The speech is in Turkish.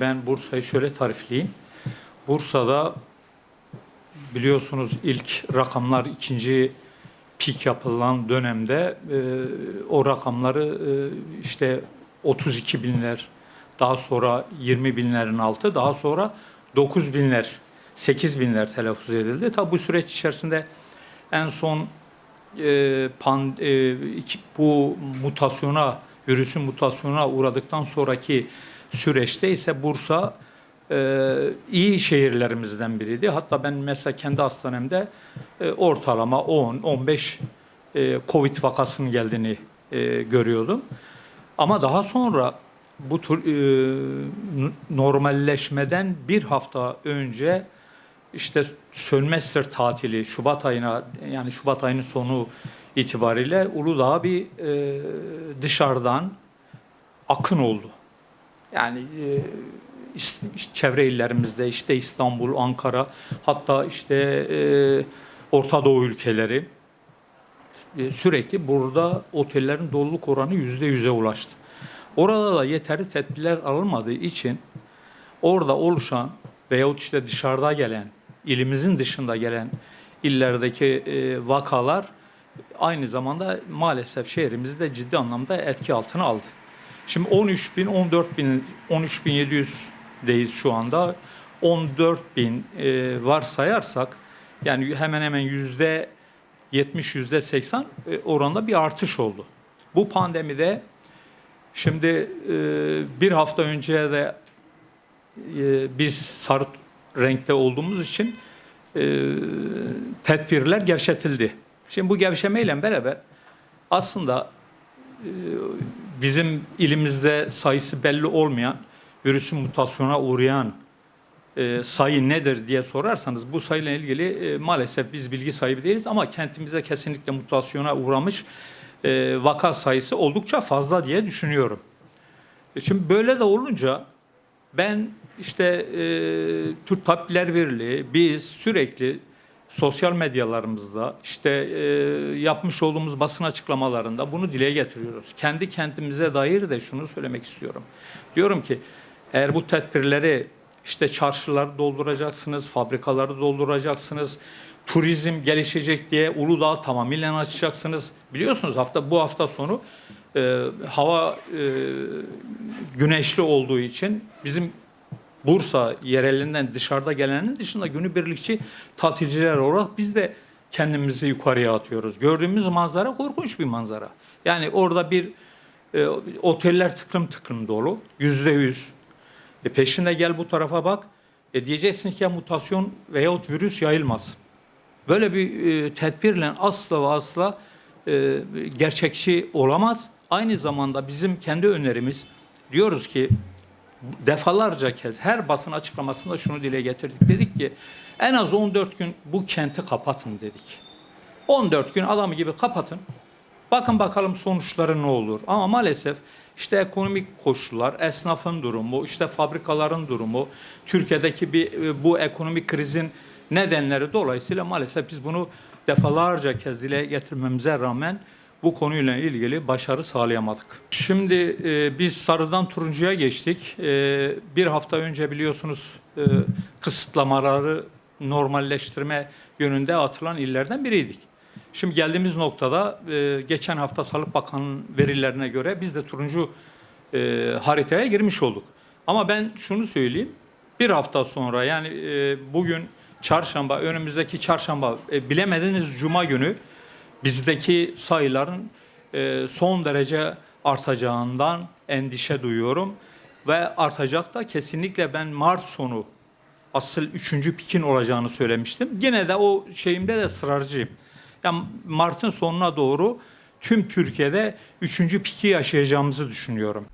Ben Bursa'yı şöyle tarifleyeyim. Bursa'da biliyorsunuz ilk rakamlar ikinci pik yapılan dönemde e, o rakamları e, işte 32 binler, daha sonra 20 binlerin altı, daha sonra 9 binler, 8 binler telaffuz edildi. Tabi bu süreç içerisinde en son e, pan, e, bu mutasyona, virüsün mutasyona uğradıktan sonraki süreçte ise Bursa e, iyi şehirlerimizden biriydi. Hatta ben mesela kendi hastanemde e, ortalama 10-15 e, Covid vakasının geldiğini e, görüyordum. Ama daha sonra bu tür e, normalleşmeden bir hafta önce işte sömestr tatili Şubat ayına yani Şubat ayının sonu itibariyle Uludağ'a bir e, dışarıdan akın oldu. Yani e, çevre illerimizde işte İstanbul, Ankara hatta işte e, Orta Doğu ülkeleri e, sürekli burada otellerin doluluk oranı yüzde yüze ulaştı. Orada da yeterli tedbirler alınmadığı için orada oluşan veyahut işte dışarıda gelen, ilimizin dışında gelen illerdeki e, vakalar aynı zamanda maalesef şehrimizi de ciddi anlamda etki altına aldı. Şimdi 13 bin, 14 bin, 13 bin 700'deyiz şu anda. 14 bin e, varsayarsak yani hemen hemen yüzde 70 yüzde 80 e, oranda bir artış oldu. Bu pandemide şimdi e, bir hafta önce de e, biz sarı renkte olduğumuz için e, tedbirler gevşetildi. Şimdi bu gevşemeyle beraber aslında e, bizim ilimizde sayısı belli olmayan virüsün mutasyona uğrayan e, sayı nedir diye sorarsanız bu sayıyla ilgili e, maalesef biz bilgi sahibi değiliz ama kentimizde kesinlikle mutasyona uğramış e, vaka sayısı oldukça fazla diye düşünüyorum. E, Şimdi böyle de olunca ben işte e, Türk Tabipler Birliği biz sürekli sosyal medyalarımızda işte e, yapmış olduğumuz basın açıklamalarında bunu dile getiriyoruz. Kendi kentimize dair de şunu söylemek istiyorum. Diyorum ki eğer bu tedbirleri işte çarşıları dolduracaksınız, fabrikaları dolduracaksınız, turizm gelişecek diye Uludağ'ı tamamıyla açacaksınız. Biliyorsunuz hafta bu hafta sonu e, hava e, güneşli olduğu için bizim Bursa yerelinden dışarıda gelenin dışında günübirlikçi tatilciler olarak biz de kendimizi yukarıya atıyoruz. Gördüğümüz manzara korkunç bir manzara. Yani orada bir e, oteller tıklım tıklım dolu. Yüzde yüz. E peşinde gel bu tarafa bak. E diyeceksin ki ya mutasyon veyahut virüs yayılmaz. Böyle bir e, tedbirle asla ve asla e, gerçekçi olamaz. Aynı zamanda bizim kendi önerimiz diyoruz ki defalarca kez her basın açıklamasında şunu dile getirdik. Dedik ki en az 14 gün bu kenti kapatın dedik. 14 gün adamı gibi kapatın. Bakın bakalım sonuçları ne olur. Ama maalesef işte ekonomik koşullar, esnafın durumu, işte fabrikaların durumu, Türkiye'deki bir e, bu ekonomik krizin nedenleri dolayısıyla maalesef biz bunu defalarca kez dile getirmemize rağmen bu konuyla ilgili başarı sağlayamadık. Şimdi e, biz sarıdan turuncuya geçtik. E, bir hafta önce biliyorsunuz e, kısıtlamaları normalleştirme yönünde atılan illerden biriydik. Şimdi geldiğimiz noktada e, geçen hafta Sağlık Bakanı'nın verilerine göre biz de turuncu e, haritaya girmiş olduk. Ama ben şunu söyleyeyim. Bir hafta sonra yani e, bugün çarşamba, önümüzdeki çarşamba e, bilemediniz cuma günü bizdeki sayıların e, son derece artacağından endişe duyuyorum. Ve artacak da kesinlikle ben Mart sonu asıl üçüncü pikin olacağını söylemiştim. Yine de o şeyimde de ısrarcıyım. Yani Mart'ın sonuna doğru tüm Türkiye'de üçüncü piki yaşayacağımızı düşünüyorum.